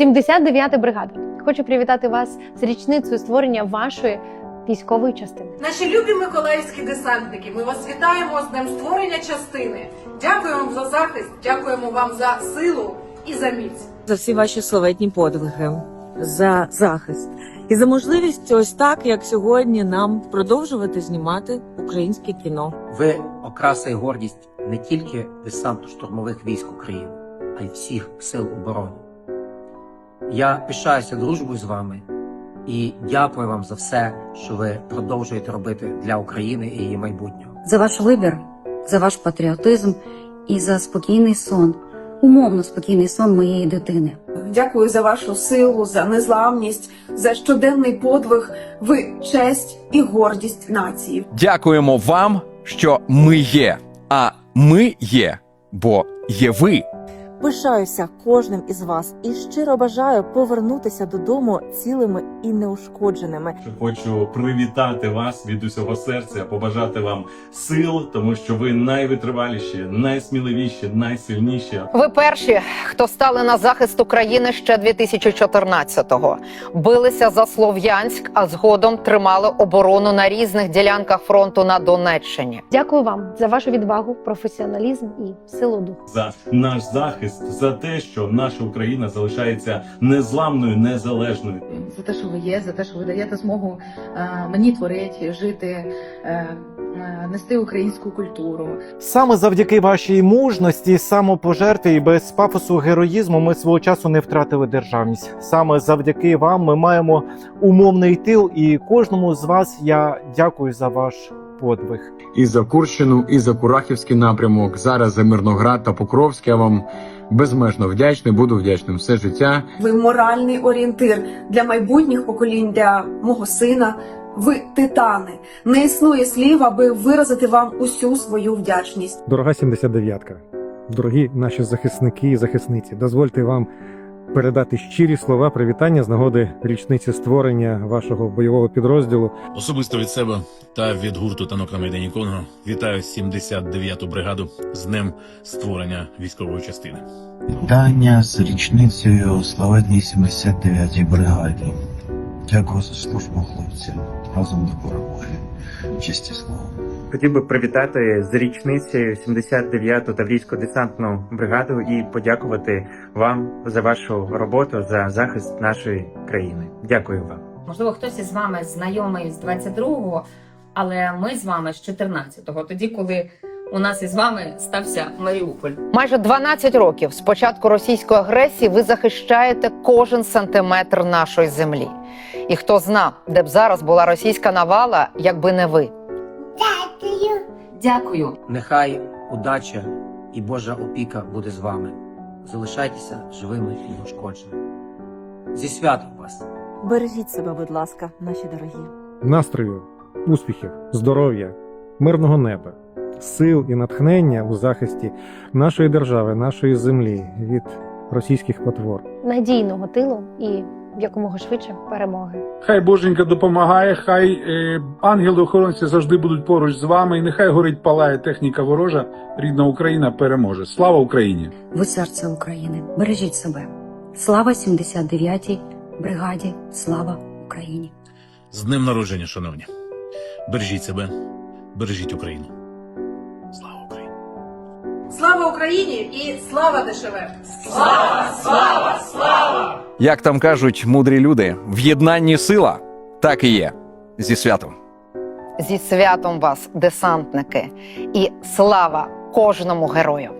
79-та бригада. Хочу привітати вас з річницею створення вашої військової частини. Наші любі миколаївські десантники, ми вас вітаємо з днем створення частини. Дякуємо вам за захист, дякуємо вам за силу і за міць. за всі ваші славетні подвиги, за захист і за можливість ось так, як сьогодні, нам продовжувати знімати українське кіно. Ви окраса і гордість не тільки десанту штурмових військ України, а й всіх сил оборони. Я пишаюся дружбою з вами і дякую вам за все, що ви продовжуєте робити для України і її майбутнього. за ваш вибір, за ваш патріотизм і за спокійний сон, умовно спокійний сон моєї дитини. Дякую за вашу силу, за незламність, за щоденний подвиг. Ви честь і гордість нації. Дякуємо вам, що ми є. А ми є, бо є ви. Пишаюся кожним із вас і щиро бажаю повернутися додому цілими і неушкодженими. Хочу привітати вас від усього серця, побажати вам сил, тому що ви найвитриваліші, найсміливіші, найсильніші. Ви перші, хто стали на захист України ще 2014-го. Билися за Слов'янськ, а згодом тримали оборону на різних ділянках фронту на Донеччині. Дякую вам за вашу відвагу, професіоналізм і силу духу. За наш захист, за те, що наша Україна залишається незламною, незалежною. за те, що ви є, за те, що ви даєте змогу е, мені творити, жити, е, е, нести українську культуру. Саме завдяки вашій мужності, самопожертві і без пафосу героїзму ми свого часу не втратили державність. Саме завдяки вам ми маємо умовний тил, і кожному з вас я дякую за ваш подвиг. і за Курщину, і за Курахівський напрямок. Зараз за Мирноград та Покровськ. Я вам безмежно вдячний. Буду вдячним все життя. Ви моральний орієнтир для майбутніх поколінь, для мого сина. Ви титани. Не існує слів, аби виразити вам усю свою вдячність. Дорога 79-ка, дорогі наші захисники і захисниці, дозвольте вам передати щирі слова привітання з нагоди річниці створення вашого бойового підрозділу. Особисто від себе та від гурту танок на Майдані Конго вітаю 79-ту бригаду з днем створення військової частини. Вітання з річницею славетній 79-й бригаді. Дякую за службу хлопцям. Разом до перемоги. Честі слава. Хотів би привітати з річницею 79-ту Таврійську десантну бригаду і подякувати вам за вашу роботу за захист нашої країни. Дякую вам. Можливо, хтось із вами знайомий з 22-го, але ми з вами з 14-го, тоді, коли у нас із вами стався Маріуполь. Майже 12 років з початку російської агресії ви захищаєте кожен сантиметр нашої землі. І хто зна, де б зараз була російська навала, якби не ви. Дякую. Нехай удача і Божа опіка буде з вами. Залишайтеся живими і неушкодженими. Зі святом вас! Бережіть себе, будь ласка, наші дорогі. Настрою, успіхів, здоров'я, мирного неба, сил і натхнення у захисті нашої держави, нашої землі від російських потвор. Надійного тилу і якомога швидше перемоги. Хай Боженька допомагає, хай е, ангели-охоронці завжди будуть поруч з вами, і нехай горить палає техніка ворожа. Рідна Україна переможе. Слава Україні! Ви серце України. Бережіть себе. Слава 79-й бригаді. Слава Україні. З днем народження, шановні. Бережіть себе, бережіть Україну. Слава Україні! і Слава ДШВ! Слава, слава слава! Як там кажуть мудрі люди, в єднанні сила, так і є. Зі святом. Зі святом вас, десантники, і слава кожному герою.